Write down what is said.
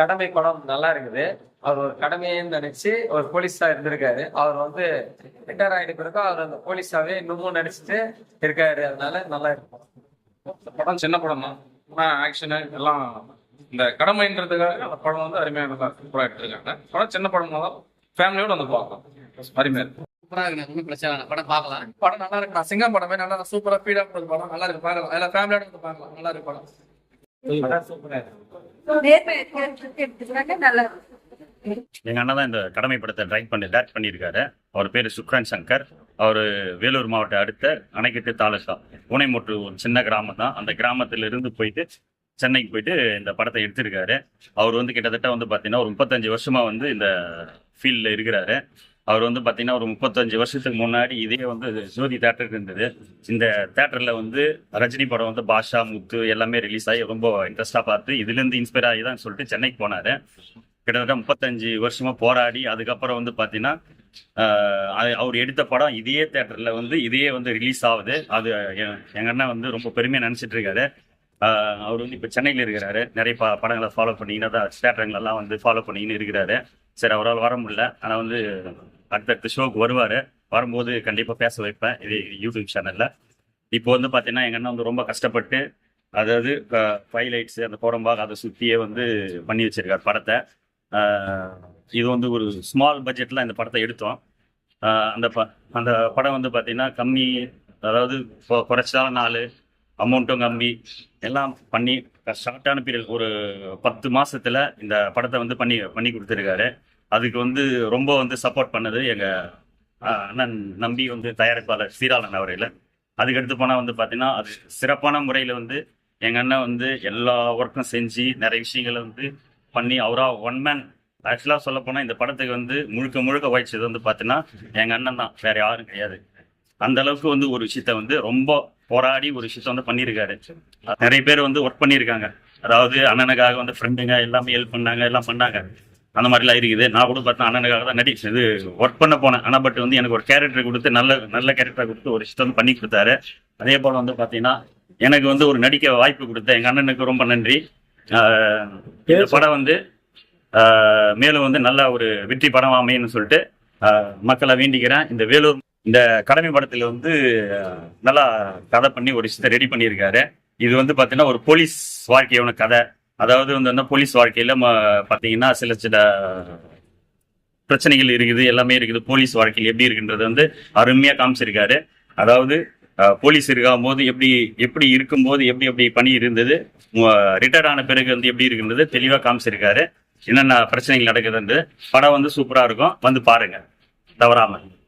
கடமை படம் நல்லா இருக்குது. அவர் ஒரு கடமைன்னு நினைச்சு ஒரு போலீஸா இருந்திருக்காரு. அவர் வந்து ரிட்டையர் ஆயிட்டு பிறகு அவர் அந்த போலீஸாவே இன்னமும் நினைச்சிட்டு இருக்காரு. அதனால நல்லா இருக்கும். படம் சின்ன படம் தான். ஆனால் ஆக்ஷனு எல்லாம் இந்த கடமைன்றதுக்காக அந்த படம் வந்து அருமையாக நல்லா சூப்பராக எடுத்திருக்காங்க. படம் சின்ன படம் தான். ஃபேமிலியோட வந்து பார்க்கலாம். அருமையாக இருக்கு சூப்பரா இருக்கு ஒன்றும் பிரச்சனை இல்லை. படம் பார்க்கலாம். படம் நல்லா இருக்கு. நான் சிங்கம் படமே நல்லா சூப்பரா ஃபீடா போடுறது படம். நல்லா இருக்கு. பார்க்கலாம். ஃபேமிலியோட வந்து பார்க்கலாம். நல்லா இருக்கு படம் சூப்பரா இருக்கு. எங்க அண்ணா தான் இந்த கடமை படத்தை டைரக்ட் பண்ணி டைரக்ட் பண்ணியிருக்காரு. அவர் பேர் சுக்ரான் சங்கர். அவர் வேலூர் மாவட்டம் அடுத்த அணைக்கட்டு தாலுகா பூனைமுற்று ஒரு சின்ன கிராமம் தான். அந்த கிராமத்திலிருந்து போயிட்டு சென்னைக்கு போயிட்டு இந்த படத்தை எடுத்திருக்காரு. அவர் வந்து கிட்டத்தட்ட வந்து பார்த்தீங்கன்னா ஒரு முப்பத்தஞ்சு வருஷமாக வந்து இந்த ஃபீல்டில் இருக்கிறாரு. அவர் வந்து பார்த்தீங்கன்னா ஒரு முப்பத்தஞ்சு வருஷத்துக்கு முன்னாடி இதே வந்து ஜோதி தேட்டர் இருந்தது. இந்த தேட்டரில் வந்து ரஜினி படம் வந்து பாஷா முத்து எல்லாமே ரிலீஸ் ஆகி ரொம்ப இன்ட்ரெஸ்டாக பார்த்து இதுலேருந்து இன்ஸ்பயர் ஆகி தான் சொல்லிட்டு சென்னைக்கு போனார். கிட்டத்தட்ட முப்பத்தஞ்சு வருஷமாக போராடி அதுக்கப்புறம் வந்து பார்த்தீங்கன்னா அது அவர் எடுத்த படம் இதே தேட்டரில் வந்து இதே வந்து ரிலீஸ் ஆகுது. அது எங்கள் எங்க வந்து ரொம்ப பெருமையாக நினச்சிட்டு இருக்காரு. அவர் வந்து இப்போ சென்னையில் இருக்கிறாரு. நிறைய ப படங்களை ஃபாலோ பண்ணிக்கின்னு தான் தேட்டருங்களெல்லாம் வந்து ஃபாலோ பண்ணிக்கின்னு இருக்கிறாரு. சரி அவரால் வர முடியல. ஆனால் வந்து அடுத்தடுத்த ஷோக்கு வருவார். வரும்போது கண்டிப்பாக பேச வைப்பேன். இது யூடியூப் சேனலில் இப்போ வந்து பார்த்தீங்கன்னா எங்கள் அண்ணன் வந்து ரொம்ப கஷ்டப்பட்டு அதாவது ஃபைலைட்ஸ் அந்த கோடம்பாக அதை சுற்றியே வந்து பண்ணி வச்சுருக்கார் படத்தை. இது வந்து ஒரு ஸ்மால் பட்ஜெட்டில் இந்த படத்தை எடுத்தோம். அந்த ப அந்த படம் வந்து பார்த்தீங்கன்னா கம்மி அதாவது குறைச்சாலும் நாலு அமௌண்ட்டும் கம்மி எல்லாம் பண்ணி ஷார்ட்டான பீரியட் ஒரு பத்து மாசத்துல இந்த படத்தை வந்து பண்ணி பண்ணி கொடுத்துருக்காரு. அதுக்கு வந்து ரொம்ப வந்து சப்போர்ட் பண்ணது எங்கள் அண்ணன் நம்பி வந்து தயாரிப்பாளர் சீராளன் அவரையில் அதுக்கடுத்து போனால் வந்து பார்த்தீங்கன்னா அது சிறப்பான முறையில் வந்து எங்கள் அண்ணன் வந்து எல்லா ஒர்க்கும் செஞ்சு நிறைய விஷயங்களை வந்து பண்ணி அவரா ஒன் மேன் ஆக்சுவலாக சொல்லப்போனால் இந்த படத்துக்கு வந்து முழுக்க முழுக்க வகிச்சது வந்து பார்த்தீங்கன்னா எங்கள் அண்ணன் தான். வேற யாரும் கிடையாது. அந்த அளவுக்கு வந்து ஒரு விஷயத்த வந்து ரொம்ப போராடி ஒரு விஷயத்த வந்து பண்ணியிருக்காரு. நிறைய பேர் வந்து ஒர்க் பண்ணியிருக்காங்க. அதாவது அண்ணனுக்காக வந்து ஃப்ரெண்டுங்க எல்லாமே ஹெல்ப் பண்ணாங்க எல்லாம் பண்ணாங்க. அந்த மாதிரிலாம் இருக்குது. நான் கூட பார்த்தா அண்ணனுக்காக தான் நடி இது ஒர்க் பண்ண போனேன். ஆனால் பட் வந்து எனக்கு ஒரு கேரக்டர் கொடுத்து நல்ல நல்ல கேரக்டர் கொடுத்து ஒரு விஷயத்த வந்து பண்ணி கொடுத்தாரு. அதே போல் வந்து பார்த்தீங்கன்னா எனக்கு வந்து ஒரு நடிக்க வாய்ப்பு கொடுத்த எங்கள் அண்ணனுக்கு ரொம்ப நன்றி. இந்த படம் வந்து மேலும் வந்து நல்ல ஒரு வெற்றி படம் அமையன்னு சொல்லிட்டு மக்களை வேண்டிக்கிறேன். இந்த வேலூர் இந்த கடமை படத்துல வந்து நல்லா கதை பண்ணி ஒரு விஷயத்தை ரெடி பண்ணியிருக்காரு. இது வந்து பார்த்தீங்கன்னா ஒரு போலீஸ் வாழ்க்கையோட கதை. அதாவது வந்து என்ன போலீஸ் வாழ்க்கையில ம- பார்த்தீங்கன்னா சில சில பிரச்சனைகள் இருக்குது எல்லாமே இருக்குது. போலீஸ் வாழ்க்கையில் எப்படி இருக்குன்றது வந்து அருமையா காமிச்சிருக்காரு. அதாவது போலீஸ் இருக்கும் போது எப்படி எப்படி இருக்கும்போது எப்படி எப்படி பணி இருந்தது ரிட்டையர்ட் ஆன பிறகு வந்து எப்படி இருக்குன்றது தெளிவா காமிச்சிருக்காரு. என்னென்ன பிரச்சனைகள் நடக்குதுன்றது படம் வந்து சூப்பரா இருக்கும். வந்து பாருங்க. தவறாமல்